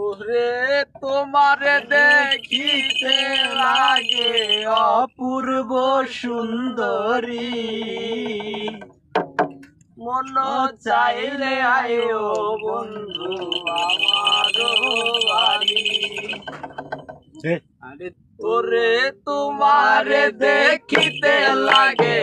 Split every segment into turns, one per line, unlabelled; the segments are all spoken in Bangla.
ওরে তোমারে দেখিতে লাগে অপূর্ব সুন্দরী। মন চাইলে আয়ো বন্ধু আমার বাড়ি। আরে তোরে তোমারে দেখিতে লাগে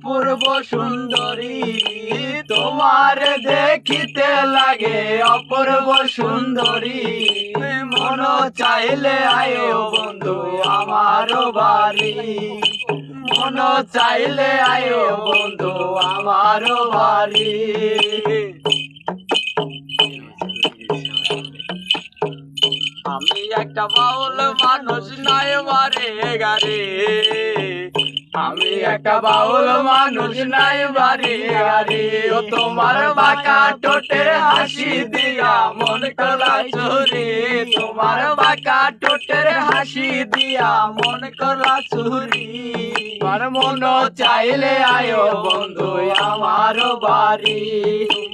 অপূর্ব সুন্দরী, তোমার দেখিতে লাগে অপূর্ব সুন্দরী। মন চাইলে আয়ো বন্ধু আমার বাড়ি। মন চাইলে আয়ো বন্ধু আমার বাড়ি। আমি একটা বাউল মানুষ নাই বারে গারে আমি একটা বাউল মানুষ নাই, বাড়ি আরি ও তোমার বাঁকা টোটে হাসি দিয়া মন কলা চুরি তোমার বাঁকা টোটের হাসি দিয়া মন কলা চুরি তোমার মন চাইলে আয়ো বন্ধু আমার বাড়ি।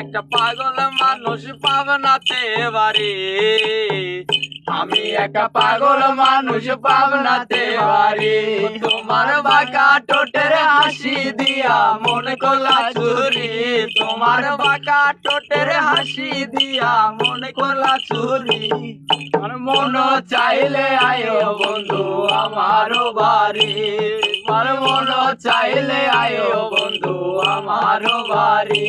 একটা পাগল মানুষ পাবনাতে বাড়ি। আমি একটা পাগল মানুষ পাবনাতে বাড়ি। তোমার বাঁকা টোটের হাসি দিয়া মন কলা চুরি তোমার বাঁকা টোটের হাসি দিয়া মন কলা চুরি মন চাইলে আয়ো বন্ধু আমার বাড়ি। মন চাইলে আয়ো বন্ধু আমার বাড়ি।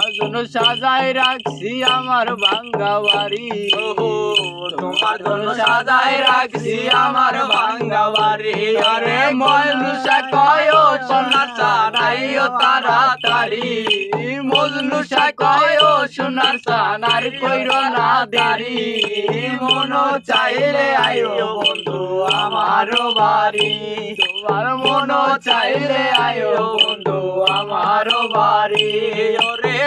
তোমার জন্য সাজাই রাখছি আমার ভাঙ্গা বাড়ি তোমার জন্য সাজাই রাখছি আমার ভাঙ্গা বাড়ি আরে ময়নুষা কয় সোনা চানাইও তাড়াতাড়ি। মজনুষা কয় সোনার সানার কইর না দেরি। মন চাইলে আয়ো বন্ধু আমার বাড়ি। তোমার মন চাইলে আয়ো বন্ধু আমার বাড়ি।